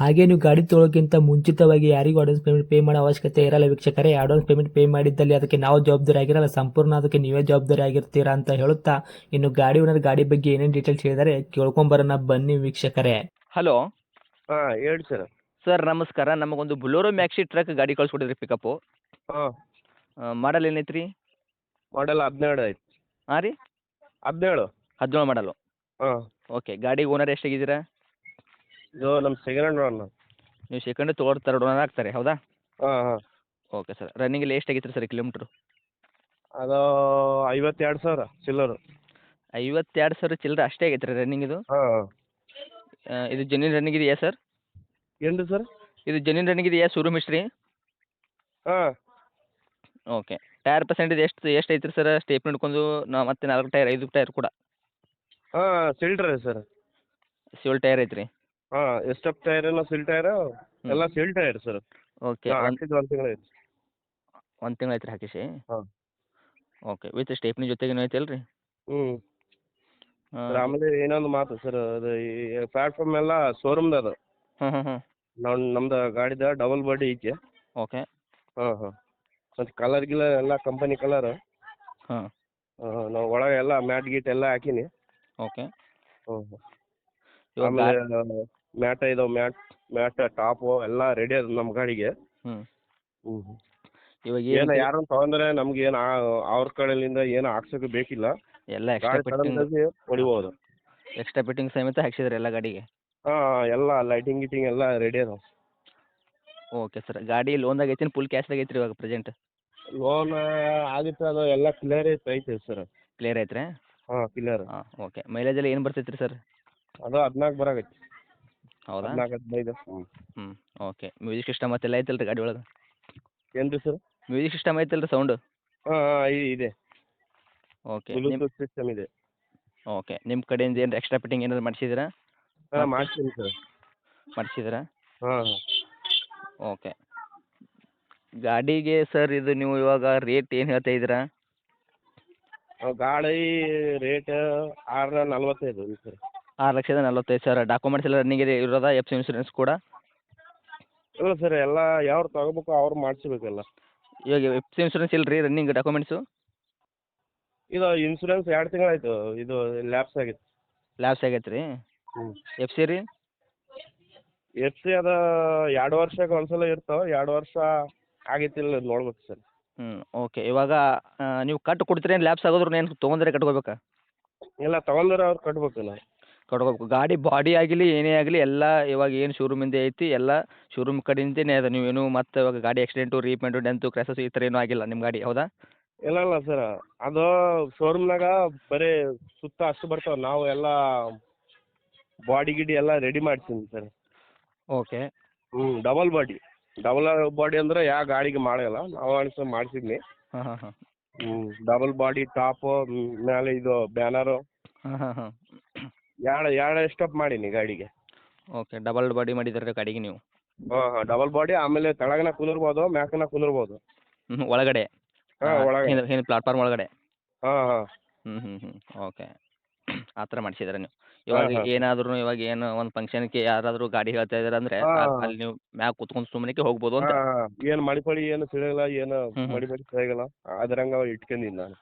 ಹಾಗೆ ನೀವು ಗಾಡಿ ತೊಳೋಕ್ಕಿಂತ ಮುಂಚಿತವಾಗಿ ಯಾರಿಗೂ ಅಡ್ವಾನ್ಸ್ ಪೇಮೆಂಟ್ ಪೇ ಮಾಡೋ ಅವಶ್ಯಕತೆ ಇರಲ್ಲ ವೀಕ್ಷಕರೇ. ಅಡ್ವಾನ್ಸ್ ಪೇಮೆಂಟ್ ಪೇ ಮಾಡಿದ್ದಲ್ಲಿ ಅದಕ್ಕೆ ನಾವು ಜವಾಬ್ದಾರಿ ಆಗಿರಲ್ಲ. ಸಂಪೂರ್ಣ ಅದಕ್ಕೆ ನೀವೇ ಜವಾಬ್ದಾರಿ ಆಗಿರ್ತೀರಾ ಅಂತ ಹೇಳುತ್ತಾ ಇನ್ನು ಗಾಡಿ ಓನರ್ ಗಾಡಿ ಬಗ್ಗೆ ಏನೇನು ಡೀಟೇಲ್ಸ್ ಹೇಳಿದರೆ ಕೇಳ್ಕೊಂಬರೋಣ ಬನ್ನಿ ವೀಕ್ಷಕರೇ. ಹಲೋ ಹಾಂ ಹೇಳಿ ಸರ್ ಸರ್ ನಮಸ್ಕಾರ. ನಮಗೊಂದು ಬುಲೋರೋ ಮ್ಯಾಕ್ಸಿ ಟ್ರಕ್ ಗಾಡಿ ಕಳ್ಸ್ಕೊಡಿದ್ರಿ ಪಿಕಪ್ಪು ಹಾಂ. ಮಾಡಲ್ ಏನೈತೆ ರೀ ಮಾಡೆಲ್ ಹದಿನೇಳು ಐತಿ. ಹಾಂ ರೀ? ಹದಿನೇಳು. ಹದಿನೇಳು ಮಾಡಲು ಹಾಂ. ಓಕೆ ಗಾಡಿ ಓನರ್ ಎಷ್ಟಾಗಿದ್ದೀರಾ? ಇದು ನಮ್ಮ ಸೆಕೆಂಡ್ ರನ್ ನೀವು ಸೆಕೆಂಡ್ ತೊಗೊಳ್ ತರ್ಡ್ ಓನರ್ ಆಗ್ತಾರೆ ಹೌದಾ? ಹಾಂ ಹಾಂ. ಓಕೆ ಸರ್ ರನ್ನಿಂಗ್ ಎಷ್ಟಾಗಿತ್ತು ಆಗೈತ್ರಿ ಸರ್ ಕಿಲೋಮೀಟ್ರು ಅದು ಐವತ್ತೆರಡು ಸಾವಿರ ಚಿಲ್ಲರು. ಐವತ್ತೆರಡು ಸಾವಿರ ಚಿಲ್ಲರೆ ಅಷ್ಟೇ ಆಗೈತೆ ರೀ ರನ್ನಿಂಗ್ ಇದು? ಹಾಂ. ಆ, ಇದು ಜೆನ್ಯೂನ್ ರನ್ನಿಂಗ್ ಇದೆಯಾ ಸರ್ ಏನು ಸರ್ ಇದು ಜೆನ್ಯೂನ್ ರನ್ನಿಂಗ್ ಇದೆಯಾ ಶೋರೂಮ್ ಹಿಸ್ಟ್ರಿ ಹಾಂ. ಓಕೆ ಟೈರ್ ಪರ್ಸೆಂಟೇಜ್ ಎಷ್ಟು ಎಷ್ಟು ಐತ್ರಿ ಸರ್ ಸ್ಟೇಪ್ ಹಿಡ್ಕೊಂಡು ನಾ ಮತ್ತೆ ನಾಲ್ಕು ಟೈರ್ ಐದು ಟೈರ್ ಕೂಡ. ಹಾಂ ಸಿಲ್ಟ್ರ್ ಸರ್ ಸಿವಲ್ ಟೈರ್ ಐತ್ರಿ. ಹಾಂ ಸ್ಟೆಪ್ ಟೈರ್ ಎಲ್ಲ ಸಿಲ್ ಟೈರ್ ಎಲ್ಲ ಸಿಲ್ ಟೈರ್ ಸರ್. ಓಕೆ ಒಂದ್ ಹಾಕಿದ್ದು ಒಂದು ತಿಂಗಳು ಐತಿ ಒಂದು ತಿಂಗಳು ಐತ್ರಿ ಹಾಕಿಸಿ? ಹಾಂ. ಓಕೆ ವಿತ್ ಸ್ಟೇಪ್ನಿ ಜೊತೆಗೇನು ಐತಿ ಅಲ್ರಿ ಹ್ಞೂ ಆಮೇಲೆ ಇನ್ನೊಂದು ಮಾತು ಸರ್ ಅದು ಈ ಪ್ಲಾಟ್ಫಾರ್ಮ್ ಎಲ್ಲ ಶೋರೂಮ್ದು ಅದು. ನಮ್ ನಮ್ದ ನಾವು ನಮ್ದು ಗಾಡಿದ ಡಬಲ್ ಬಾಡಿ ಐತಿ. ಓಕೆ. ಹಾ ಹಾ. ಮತ್ತು ಕಲರ್ ಗಿಲರ್ ಎಲ್ಲ ಕಂಪನಿ ಕಲರ್ ಹಾಂ. ನಾವು ಒಳಗೆ ಎಲ್ಲ ಮ್ಯಾಟ್ ಗೀಟ್ ಎಲ್ಲ ಹಾಕೀನಿ. ಓಕೆ. ಹ್ಞೂ ಆಮೇಲೆ ಮ್ಯಾಟ್ ಇದಾವೆ ಮ್ಯಾಟ್ ಮ್ಯಾಟ್ ಟಾಪ್ ಎಲ್ಲ ರೆಡಿ ಅದ ನಮ್ಮ ಗಾಡಿಗೆ. ಇವಾಗ ಏನ ಯಾರು ತಗೊಂಡ್ರೆ ನಮ್ಗೆ ಏನ್ ಅವ್ರ ಕಡೆಯಿಂದ ಏನು ಹಾಕ್ಸೋಕೆ ಬೇಕಿಲ್ಲ. ಎಲ್ಲ ಹೊಡಿಬೋದು. ಎಕ್ಸ್ಟ್ರಾ ಫಿಟ್ಟಿಂಗ್ ಸಮೇತ ಹಾಕ್ಸಿದ್ರೆ ಎಲ್ಲ ಗಾಡಿಗೆ? ಹಾ ಎಲ್ಲ ಲೈಟಿಂಗ್ ಗಿಟಿಂಗ್ ಎಲ್ಲ ರೆಡಿ ಅದಾವೆ. ಓಕೆ ಸರ್ ಗಾಡಿ ಲೋನ್ದಾಗ ಐತಿ ಫುಲ್ ಕ್ಯಾಶ್ದಾಗ ಐತ್ರಿ ಇವಾಗ ಪ್ರೆಸೆಂಟ್ ಲೋನ್ ಆಗಿತ್ತು ಅದು ಎಲ್ಲ ಕ್ಲಿಯರ್ ಐತೆ ಸರ್ ಕ್ಲಿಯರ್ ಐತ್ರಿ ಹಾ ಕ್ಲಿಯರ್ ಹಾಂ ಓಕೆ ಮೈಲೇಜ್ ಎಲ್ಲ ಏನು ಬರ್ತೈತ್ರಿ ಸರ್ ಅದು ಹದಿನಾಲ್ಕು ಬರಾಗೈತಿ ಹೌದಾ? ಹದಿನಾಲ್ಕು ಹದಿನೈದು. ಹ್ಞೂ ಹ್ಞೂ ಓಕೆ. ಮ್ಯೂಸಿಕ್ ಸಿಸ್ಟಮ್ ಮತ್ತೆಲ್ಲ ಐತಲ್ಲ ರೀ ಗಾಡಿ ಒಳಗೆ? ಏನು ರೀ ಸರ್ ಮ್ಯೂಸಿಕ್ ಸಿಸ್ಟಮ್ ಐತಲ್ಲ ರೀ ಸೌಂಡು ಹಾಂ ಹಾಂ ಇದೆ. ಓಕೆ ಬ್ಲೂಟೂತ್ ಸಿಸ್ಟಮ್ ಇದೆ. ಓಕೆ ನಿಮ್ಮ ಕಡೆಯಿಂದ ಏನು ಎಕ್ಸ್ಟ್ರಾ ಫಿಟ್ಟಿಂಗ್ ಏನಾದ್ರು ಮಾಡಿಸಿದ್ದೀರಾ? ಹಾಂ ಮಾಡ್ತೀನಿ ಸರ್ ಮಾಡಿಸಿದ್ದೀರಾ? ಹಾಂ ಓಕೆ. ಗಾಡಿಗೆ ಸರ್ ಇದು ನೀವು ಇವಾಗ ರೇಟ್ ಏನು ಹೇಳ್ತಾ ಇದ್ದೀರಾ? ಗಾಡಿ ರೇಟ್ ಆರು ನಲ್ವತ್ತೈದು ಸರ್ ಆರು ಲಕ್ಷದ ನಲ್ವತ್ತೈದು ಸಾವಿರ ಡಾಕ್ಯುಮೆಂಟ್ಸ್ ಎಲ್ಲ ರನ್ನಿಂಗ್ ಇದೆ ಇರೋದಾ ಎಫ್ ಸಿ ಇನ್ಸೂರೆನ್ಸ್ ಕೂಡ? ಇಲ್ಲ ಸರ್ ಎಲ್ಲ ಯಾರು ತಗೋಬೇಕು ಅವ್ರು ಮಾಡಿಸ್ಬೇಕಲ್ಲ. ಇವಾಗ ಎಫ್ ಸಿ ಇನ್ಸೂರೆನ್ಸ್ ಇಲ್ಲ ರೀ ರನ್ನಿಂಗ್ ಡಾಕ್ಯುಮೆಂಟ್ಸು ಇದು ಇನ್ಸೂರೆನ್ಸ್ ಎರಡು ತಿಂಗಳಾಯ್ತು ಇದು ಲ್ಯಾಪ್ಸ್ ಆಗಿತ್ತು ಲ್ಯಾಬ್ಸ್ ಆಗೈತೆ ರೀ ಹ್ಞೂ ಎಫ್ ಸಿ ರೀ? ಎಫ್ ಸಿ ಅದು ಎರಡು ವರ್ಷಕ್ಕೆ ಒಂದ್ಸಲ ಇರ್ತಾವೆ ಎರಡು ವರ್ಷ ಆಗೈತಿಲ್ಲ ನೋಡ್ಬೇಕು ಸರ್ ಹ್ಞೂ ಓಕೆ ಇವಾಗ ಆ, ನೀವು ಕಟ್ ಕೊಡ್ತೀರಿ ಏನು ಲ್ಯಾಬ್ಸ್ ಆಗೋದ್ರೂ ಏನು ತೊಗೊಂಡ್ರೆ ಕಟ್ಕೋಬೇಕಾ? ಇಲ್ಲ ತಗೊಂಡ್ರೆ ಅವ್ರು ಕಟ್ಬೇಕಲ್ಲ ಕಟ್ಕೋಬೇಕು ಗಾಡಿ ಬಾಡಿ ಆಗಲಿ ಏನೇ ಆಗಲಿ ಎಲ್ಲ ಇವಾಗ ಏನು ಶೋರೂಮಿಂದ ಐತಿ ಎಲ್ಲ ಶೋರೂಮ್ ಕಡೆಯಿಂದನೇ ಅದ. ನೀವೇನು ಮತ್ತೆ ಇವಾಗ ಗಾಡಿ ಆಕ್ಸಿಡೆಂಟು ರೀಪೇಂಟು ಡೆಂತು ಕ್ರ್ಯಾಸಸ್ ಈ ಥರ ಏನೂ ಆಗಿಲ್ಲ ನಿಮ್ಮ ಗಾಡಿ ಹೌದಾ? ಇಲ್ಲ ಇಲ್ಲ ಸರ್ ಅದು ಶೋರೂಮ್ನಾಗ ಬರೀ ಸುತ್ತ ಅಷ್ಟು ಬರ್ತಾವೆ. ನಾವು ಎಲ್ಲ ಬಾಡಿ ಗಿಡಿ ಎಲ್ಲ ರೆಡಿ ಮಾಡ್ತೀನಿ ಸರ್ ಓಕೆ. ಹ್ಞೂ ಡಬಲ್ ಬಾಡಿ ಡಬಲ್ ಬಾಡಿ ಅಂದ್ರೆ ಯಾವ ಗಾಡಿಗೆ ಮಾಡಲ್ಲ ನಾವು ಅನ್ಸ ಮಾಡಿಸಿದ್ನಿ. ಹಾಂ ಹಾಂ ಹಾಂ. ಹ್ಞೂ ಡಬಲ್ ಬಾಡಿ ಟಾಪು ಮೇಲೆ ಇದು ಬ್ಯಾನರು ಹಾಂ ಹಾಂ ಹಾಂ. ಎರಡು ಎರಡು ಸ್ಟಾಪ್ ಮಾಡೀನಿ ಗಾಡಿಗೆ. ಓಕೆ ಡಬಲ್ ಬಾಡಿ ಮಾಡಿದ್ರೆ ಗಾಡಿಗೆ ನೀವು? ಹಾಂ ಹಾಂ ಡಬಲ್ ಬಾಡಿ ಆಮೇಲೆ ತೆಳಗನ ಕುಂದಿರ್ಬೋದು ಮ್ಯಾಕನ ಕುಂದಿರ್ಬೋದು. ಹ್ಞೂ ಒಳಗಡೆ. ಹಾಂ ಒಳಗೆ ಏನು ಏನು ಪ್ಲಾಟ್ಫಾರ್ಮ್ ಒಳಗಡೆ. ಹಾಂ ಹಾಂ. ಹ್ಞೂ ಹ್ಞೂ ಹ್ಞೂ ಓಕೆ ಆ ಥರ ಮಾಡಿಸಿದ್ರೆ ನೀವು. ಇವಾಗ ಏನಾದ್ರೂ ಇವಾಗ ಏನು ಒಂದು ಫಂಕ್ಷನ್ಗೆ ಯಾರಾದರೂ ಗಾಡಿ ಹೇಳ್ತಾ ಇದ್ದಾರೆ ಅಂದ್ರೆ ಹಾಂ. ಅಲ್ಲಿ ನೀವು ಮ್ಯಾಗ ಕುತ್ಕೊಂಡು ಸುಮ್ಮನೆ ಹೋಗ್ಬೋದು ಅಂತ. ಏನು ಮಡಿಪಡಿ ಏನು ಸಿಗಲ್ಲ ಏನು. ಮಡಿಪಡಿ ಸಿಗಲ್ಲ ಅದ್ರಂಗ ಇಟ್ಕೊಂಡಿನಿ ನಾನು.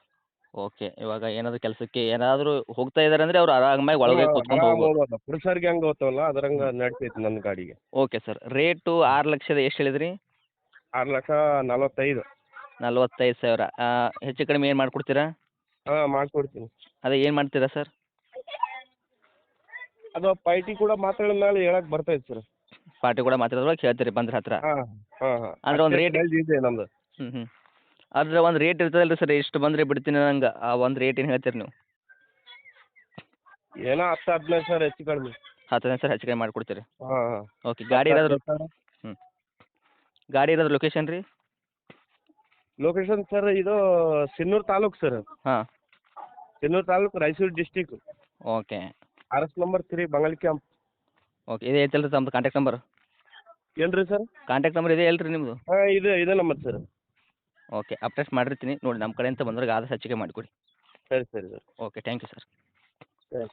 ಓಕೆ ಇವಾಗ ಏನಾದ್ರು ಕೆಲಸಕ್ಕೆ ಏನಾದ್ರು ಹೋಗ್ತಾ ಇದಾರೆ ಅಂದ್ರೆ ಅವ್ರು ಆರಾಮಾಗಿ ಒಳಗೆ ಕುತ್ಕೊಂಡು ಹೋಗ್ಬೋದು. ಪುರುಷರಿಗೆ ಹೆಂಗೆ ಹೋಗ್ತಾವಲ್ಲ ಅದ್ರಂಗ ನಡ್ತೈತಿ ನನ್ನ ಗಾಡಿಗೆ. ಓಕೆ ಸರ್ ರೇಟು ಆರು ಲಕ್ಷದ ಎಷ್ಟು ಹೇಳಿದ್ರಿ? ಆರು ಲಕ್ಷ ನಲವತ್ತೈದು. ನಲವತ್ತೈದು ಸಾವಿರ. ಆ, ಹೆಚ್ಚು ಕಡಿಮೆ ಏನು ಮಾಡ್ಕೊಡ್ತೀರಾ? ಹಾ ಮಾಡ್ಕೊಡ್ತೀನಿ. ಅದೇ ಏನು ಮಾಡ್ತೀರಾ ಸರ್? ಅದು ಪಾರ್ಟಿ ಕೂಡ ಮಾತಾಡಿದ ಮೇಲೆ ಹೇಳಕ್ ಬರ್ತೈತೆ ಸರ್. ಪಾರ್ಟಿ ಕೂಡ ಮಾತಾಡೋದ್ರೊಳಗೆ ಹೇಳ್ತೀರಿ ಬಂದ್ರ ಹತ್ರ. ಹಾಂ ಹಾಂ ಹಾಂ. ಅಂದ್ರೆ ಒಂದು rate- ಇದೆ ನಮ್ದು. ಹ್ಞೂ ಹ್ಞೂ ಅದ್ರ ಒಂದು ರೇಟ್ ಇರ್ತದಲ್ಲ ರೀ ಸರ್ ಇಷ್ಟು ಬಂದರೆ ಬಿಡ್ತೀನಿ ನಂಗೆ ಆ ಒಂದು ರೇಟ್ ಏನು ಹೇಳ್ತೀರಿ ನೀವು? ಏನೋ ಹತ್ತು ಹದಿನೈದು ಸಾವಿರ ಹೆಚ್ಚು ಕಡಿಮೆ. ಹತ್ತು ಹದಿನೈದು ಸಾವಿರ ಹೆಚ್ಚು ಕಡಿಮೆ ಮಾಡಿಕೊಡ್ತೀರಿ? ಹಾಂ ಹಾಂ. ಓಕೆ ಗಾಡಿ ಇರೋದ್ರ ಗಾಡಿ ಇರೋದ್ರ ಲೊಕೇಶನ್ ರೀ? ಲೊಕೇಶನ್ ಸರ್ ಇದು ಸಿನ್ನೂರು ತಾಲೂಕು ಸರ್ ಹಾಂ. Sinnur taluk Raichur district okay R S number three Bengal camp okay ಇದೇ ಐತಲ್ಲ ರೀ ತಮ್ಮದು ಕಾಂಟ್ಯಾಕ್ಟ್ ನಂಬರ್ ಏನ್ರಿ ರೀ ಸರ್ ಕಾಂಟ್ಯಾಕ್ಟ್ ನಂಬರ್ ಇದೆ ಹೇಳ್ರಿ ನಿಮ್ದು? ನಿಮ್ಮದು ಹಾಂ ಇದು ಇದೆ ನಂಬರ್ ಸರ್ ಓಕೆ ಅಪ್ಡೇಟ್ ಮಾಡಿರ್ತೀನಿ. ನೋಡಿ ನಮ್ಮ ಕಡೆಯಿಂದ ಬಂದವ್ರಿಗೆ ಆದಷ್ಟು ಹೆಚ್ಚಿಗೆ ಮಾಡಿಕೊಡಿ. ಸರಿ ಸರಿ sir. Okay thank you. Sir ಸರಿ